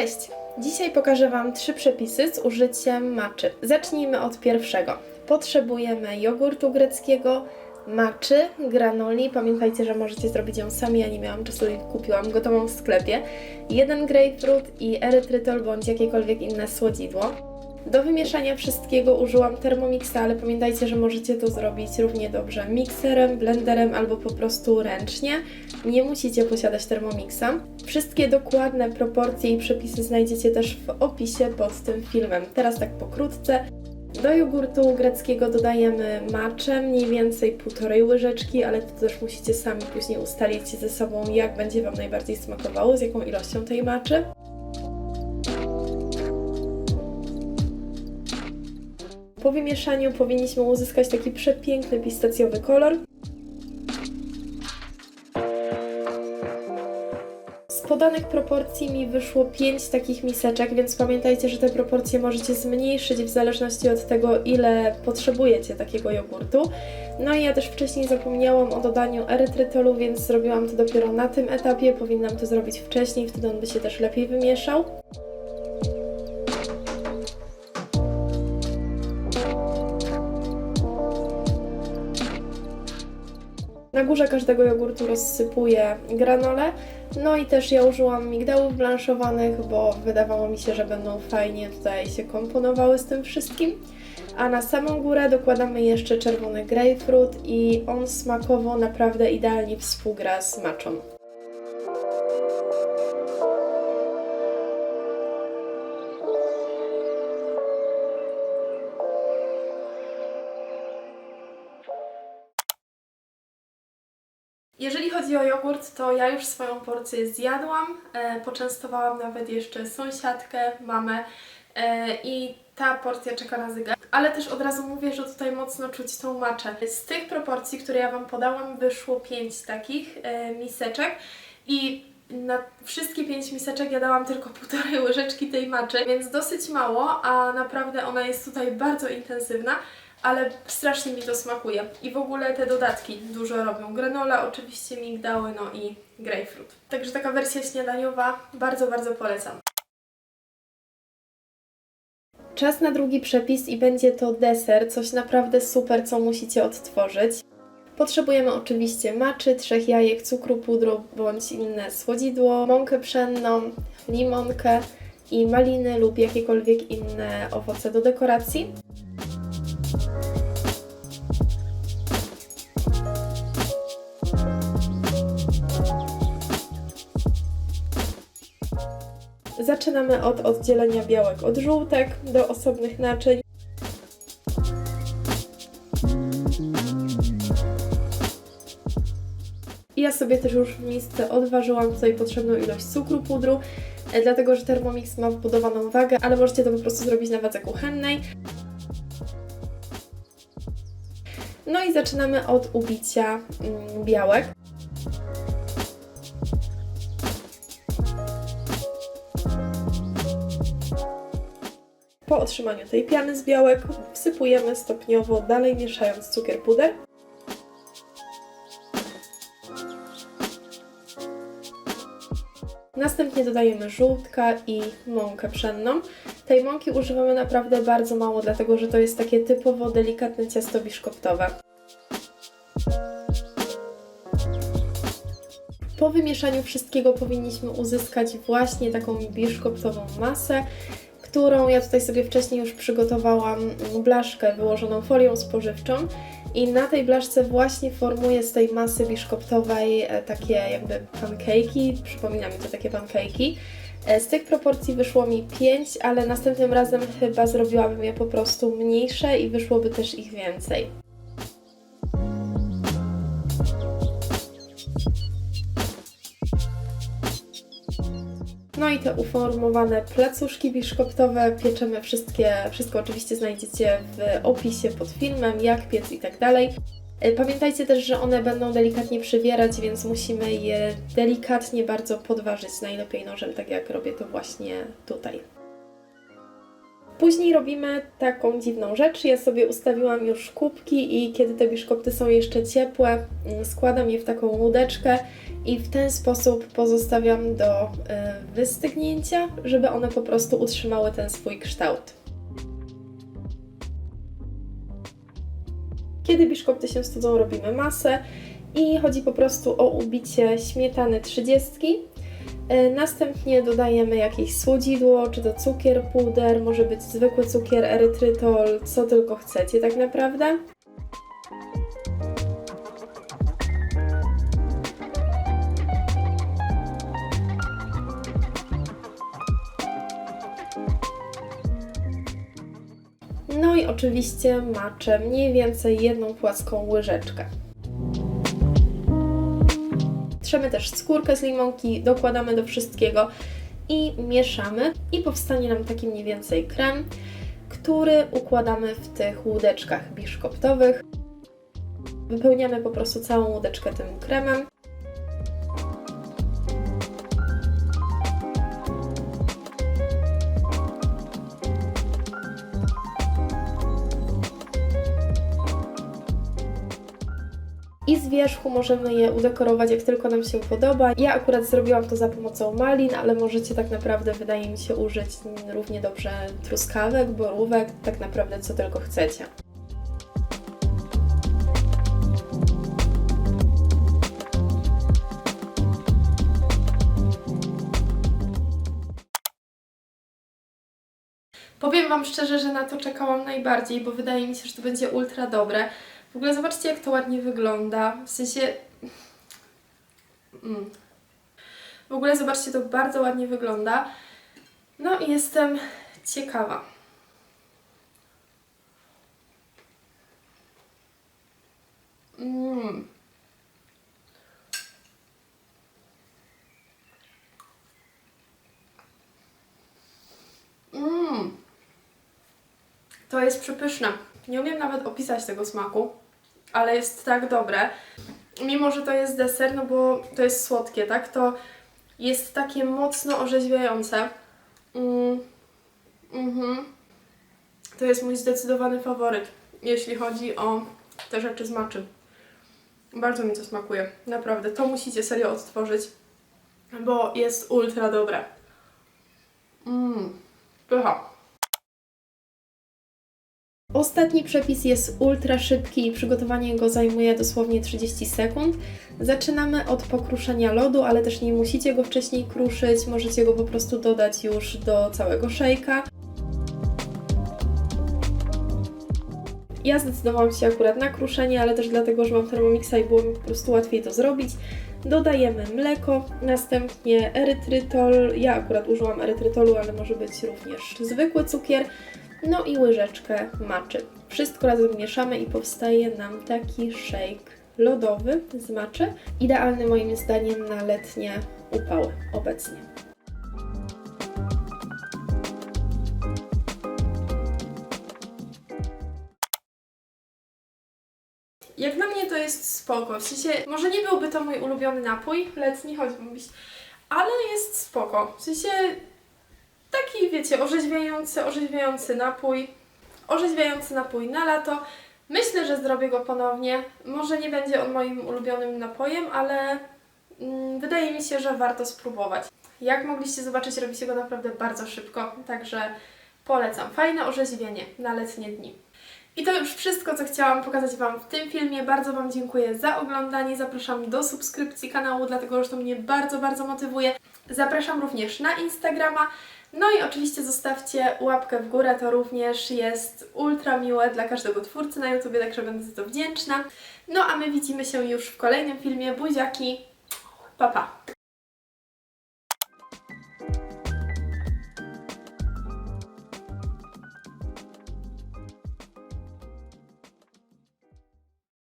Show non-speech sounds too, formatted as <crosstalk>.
Cześć! Dzisiaj pokażę Wam trzy przepisy z użyciem maczy. Zacznijmy od pierwszego. Potrzebujemy jogurtu greckiego, maczy, granoli. Pamiętajcie, że możecie zrobić ją sami, ja nie miałam czasu i kupiłam gotową w sklepie. Jeden grapefruit i erytrytol bądź jakiekolwiek inne słodzidło. Do wymieszania wszystkiego użyłam Thermomixa, ale pamiętajcie, że możecie to zrobić równie dobrze mikserem, blenderem albo po prostu ręcznie. Nie musicie posiadać Thermomixa. Wszystkie dokładne proporcje i przepisy znajdziecie też w opisie pod tym filmem. Teraz tak pokrótce. Do jogurtu greckiego dodajemy maczę, mniej więcej półtorej łyżeczki, ale to też musicie sami później ustalić ze sobą, jak będzie Wam najbardziej smakowało, z jaką ilością tej maczy. Po wymieszaniu powinniśmy uzyskać taki przepiękny pistacjowy kolor. Z podanych proporcji mi wyszło 5 takich miseczek, więc pamiętajcie, że te proporcje możecie zmniejszyć w zależności od tego, ile potrzebujecie takiego jogurtu. No i ja też wcześniej zapomniałam o dodaniu erytrytolu, więc zrobiłam to dopiero na tym etapie. Powinnam to zrobić wcześniej, wtedy on by się też lepiej wymieszał. Na górze każdego jogurtu rozsypuję granole. No i też ja użyłam migdałów blanszowanych, bo wydawało mi się, że będą fajnie tutaj się komponowały z tym wszystkim. A na samą górę dokładamy jeszcze czerwony grapefruit i on smakowo naprawdę idealnie współgra z maczą. Chodzi o jogurt, to ja już swoją porcję zjadłam. E, poczęstowałam nawet jeszcze sąsiadkę, mamę e, i ta porcja czeka na zegar. Ale też od razu mówię, że tutaj mocno czuć tą maczę. Z tych proporcji, które ja Wam podałam, wyszło 5 takich e, miseczek i na wszystkie 5 miseczek ja dałam tylko <laughs> półtorej łyżeczki tej maczy, więc dosyć mało, a naprawdę ona jest tutaj bardzo intensywna ale strasznie mi to smakuje. I w ogóle te dodatki dużo robią. Granola, oczywiście migdały, no i grapefruit. Także taka wersja śniadaniowa bardzo, bardzo polecam. Czas na drugi przepis i będzie to deser, coś naprawdę super, co musicie odtworzyć. Potrzebujemy oczywiście maczy, trzech jajek, cukru, pudru bądź inne słodzidło, mąkę pszenną, limonkę i maliny lub jakiekolwiek inne owoce do dekoracji. Zaczynamy od oddzielenia białek od żółtek do osobnych naczyń. Ja sobie też już w misce odważyłam tutaj potrzebną ilość cukru pudru, e, dlatego że Thermomix ma wbudowaną wagę, ale możecie to po prostu zrobić na wadze kuchennej. No i zaczynamy od ubicia mm, białek. Po otrzymaniu tej piany z białek wsypujemy stopniowo, dalej mieszając cukier puder. Następnie dodajemy żółtka i mąkę pszenną. Tej mąki używamy naprawdę bardzo mało, dlatego że to jest takie typowo delikatne ciasto biszkoptowe. Po wymieszaniu wszystkiego powinniśmy uzyskać właśnie taką biszkoptową masę, którą ja tutaj sobie wcześniej już przygotowałam blaszkę wyłożoną folią spożywczą i na tej blaszce właśnie formuję z tej masy biszkoptowej e, takie jakby pancake'i, przypomina mi to takie pancake'i. E, Z tych proporcji wyszło mi 5, ale następnym razem chyba zrobiłabym je po prostu mniejsze i wyszłoby też ich więcej. Te uformowane placuszki biszkoptowe pieczemy wszystkie, wszystko oczywiście znajdziecie w opisie pod filmem, jak piec i tak dalej. E, Pamiętajcie też, że one będą delikatnie przywierać, więc musimy je delikatnie bardzo podważyć, najlepiej nożem, tak jak robię to właśnie tutaj. Później robimy taką dziwną rzecz. Ja sobie ustawiłam już kubki i kiedy te biszkopty są jeszcze ciepłe, mm, składam je w taką łódeczkę i w ten sposób pozostawiam do y, wystygnięcia, żeby one po prostu utrzymały ten swój kształt. Kiedy biszkopty się studzą, robimy masę i chodzi po prostu o ubicie śmietany 30. E, Następnie dodajemy jakieś słodzidło, czy to cukier, puder, może być zwykły cukier, erytrytol, co tylko chcecie tak naprawdę. No i oczywiście maczę mniej więcej jedną płaską łyżeczkę. Trzemy też skórkę z limonki, dokładamy do wszystkiego i mieszamy i powstanie nam taki mniej więcej krem, który układamy w tych łódeczkach biszkoptowych. Wypełniamy po prostu całą łódeczkę tym kremem. I z wierzchu możemy je udekorować jak tylko nam się podoba. Ja akurat zrobiłam to za pomocą malin, ale możecie tak naprawdę, wydaje mi się, użyć równie dobrze truskawek, borówek, tak naprawdę co tylko chcecie. Powiem Wam szczerze, że na to czekałam najbardziej, bo wydaje mi się, że to będzie ultra dobre. W ogóle zobaczcie, jak to ładnie wygląda. W sensie. Mm. W ogóle zobaczcie, to bardzo ładnie wygląda. No i jestem ciekawa. Mm. Mm. To jest przepyszne. Nie umiem nawet opisać tego smaku, ale jest tak dobre. Mimo, że to jest deser, no bo to jest słodkie, tak? To jest takie mocno orzeźwiające. Mm. Mhm. To jest mój zdecydowany faworyt, jeśli chodzi o te rzeczy z maczy. Bardzo mi to smakuje, naprawdę. To musicie serio odtworzyć, bo jest ultra dobre. Mmm, pycha. Ostatni przepis jest ultra szybki i przygotowanie go zajmuje dosłownie 30 sekund. Zaczynamy od pokruszenia lodu, ale też nie musicie go wcześniej kruszyć, możecie go po prostu dodać już do całego szejka. Ja zdecydowałam się akurat na kruszenie, ale też dlatego, że mam Thermomixa i było mi po prostu łatwiej to zrobić. Dodajemy mleko, następnie erytrytol. Ja akurat użyłam erytrytolu, ale może być również zwykły cukier. No i łyżeczkę maczy. Wszystko razem mieszamy i powstaje nam taki shake lodowy z maczy. Idealny moim zdaniem na letnie upały obecnie. Jak na mnie to jest spoko. W sensie, może nie byłby to mój ulubiony napój letni, choć mówić, ale jest spoko. W sensie, taki, wiecie, orzeźwiający, orzeźwiający napój. Orzeźwiający napój na lato. Myślę, że zrobię go ponownie. Może nie będzie on moim ulubionym napojem, ale mm, wydaje mi się, że warto spróbować. Jak mogliście zobaczyć, robi się go naprawdę bardzo szybko, także polecam. Fajne orzeźwienie na letnie dni. I to już wszystko, co chciałam pokazać Wam w tym filmie. Bardzo Wam dziękuję za oglądanie. Zapraszam do subskrypcji kanału, dlatego że to mnie bardzo, bardzo motywuje. Zapraszam również na Instagrama. No i oczywiście zostawcie łapkę w górę, to również jest ultra miłe dla każdego twórcy na YouTube, także będę za to wdzięczna. No a my widzimy się już w kolejnym filmie. Buziaki, pa pa!